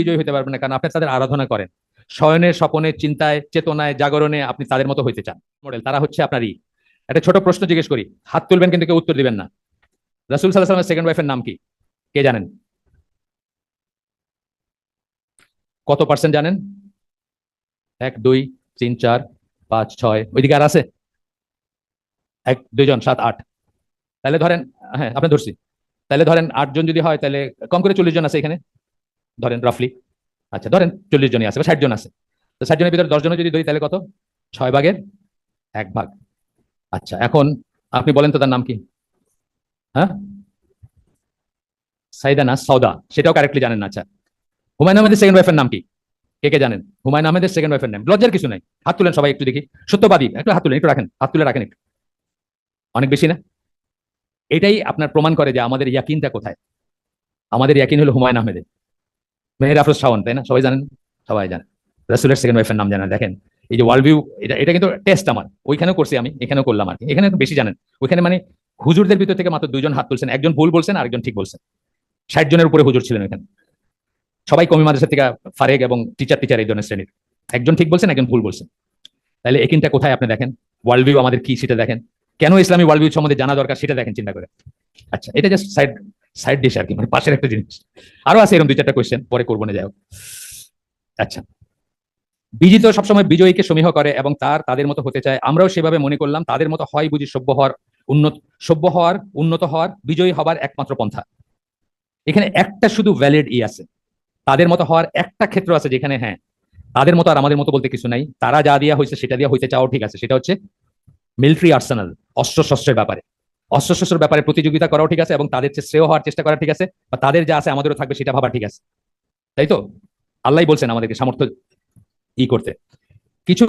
বিজয়ী হতে পারবেন না, কারণ আপনি তাদের আরাধনা করেন। শয়নের স্বপনে, চিন্তায়, চেতনায়, জাগরণে আপনি তাদের মতো হইতে চান। মডেল, তারা হচ্ছে আপনারই একটা ছোট প্রশ্ন জিজ্ঞেস করি, হাত তুলবেন কিন্তু কেউ উত্তর দিবেন না। রাসুল সাল্লাহ সাল্লামের সেকেন্ড ওয়াইফের নাম কি? কে জানেন? কত পার্সেন্ট জানেন? এক, দুই, তিন, চার, পাঁচ, ছয়, ওইদিকে আর আছে? এক, দুইজন, সাত, আট। তাহলে ধরেন হ্যাঁ আপনি ধরছি। তাহলে ধরেন আটজন যদি হয়, তাহলে কম করে চল্লিশ জন আছে এখানে? ধরেন রাফলি আচ্ছা ধরেন চল্লিশ জনই আছে বা ষাট জন আছে। তো ষাট জনের ভিতরে দশ জনের যদি ধরি তাহলে কত? ছয় ভাগের এক ভাগ। আচ্ছা এখন আপনি বলেন তো তার নাম কি? হ্যাঁ? সাইদা না সৌদা সেটাও কারেক্টলি জানেন না আচ্ছা। হুমায়ুন আহমেদের সেকেন্ড ওয়াইফের নাম কি? কে কে জানেন? হুমায়ুন আহমেদের সেকেন্ড ওয়াইফের নাম। লজ্জার কিছু নাই। হাত তুলেন সবাই একটু দেখি। সত্যবাদী, একটু হাত তুলেন, একটু রাখেন, হাত তুলে রাখেন একটু। অনেক বেশি না? এটাই আপনার প্রমাণ করে যে আমাদের ইয়াকিনটা কোথায়। আমাদের ইয়াকিন হলো হুমায়ুন আহমেদের। মেহের আফরোজ শাওন, তাই না? সবাই জানেন? সবাই জানেন। রাসুলের সেকেন্ড ওয়াইফের নাম জানেন। দেখেন, এই যে ওয়ার্ল্ড ভিউ এটা এটা কিন্তু টেস্ট আমার। ওইখানেও করছি আমি, এখানেও করলাম আর কি। এখানে বেশি জানেন। ওইখানে মানে হুজুরদের ভিতর থেকে মাত্র দুইজন হাত তুলছেন। একজন ভুল বলছেন আরেকজন ঠিক বলছেন। ষাট জনের উপরে হুজুর ছিলেন এখানে সবাই কমি মাদ্রাসা থেকে ফারেক এবং টিচার টিচার এই ধরনের শ্রেণির। একজন ঠিক বলছেন, একজন ভুল বলছেন। তাহলে একিনটা কোথায় আপনি দেখেন? ওয়ার্ল্ড ভিউ আমাদের কি সেটা দেখেন? কেন ইসলামী ওয়ার্ল্ড ভিউ সম্বন্ধে জানা দরকার সেটা দেখেন, চিন্তা করে। আচ্ছা এটা জাস্ট সাইড সাইড ডিশ আর কি মানে পাশের একটা জিনিস। আরও আছে এরকম দুই চারটা কোয়েশ্চেন পরে করব না, যাই হোক। আচ্ছা। বিজিত সবসময় বিজয়ীকে সমীহ করে এবং তার তাদের মতো হতে চায়। আমরাও সেভাবে মনে করলাম, তাদের মতো হয় বুঝি সভ্য হওয়ার উন্নত, সভ্য হওয়ার উন্নত হওয়ার বিজয়ী হবার একমাত্র পন্থা। এখানে একটা শুধু ভ্যালিড ই আছে। তাদের মতো হওয়ার একটা ক্ষেত্র আছে যেখানে হ্যাঁ তাদের মতো আর আমাদের মতো বলতে কিছু নাই। তারা যা দিয়া হয়েছে সেটা দিয়া হইতে চাও ঠিক আছে। সেটা হচ্ছে মিলিটারি আর্সেনাল অস্ত্র শস্ত্রের ব্যাপারে। অস্ত্র শস্ত্রের ব্যাপারে প্রতিযোগিতা করাও ঠিক আছে এবং তাদের চেয়ে শ্রেয় হওয়ার চেষ্টা করা ঠিক আছে বা তাদের যা আছে আমাদেরও থাকবে সেটা ভাবা ঠিক আছে। তাই তো? আল্লাহ বলছেন আমাদেরকে সামর্থ্য ই করতে। কিছু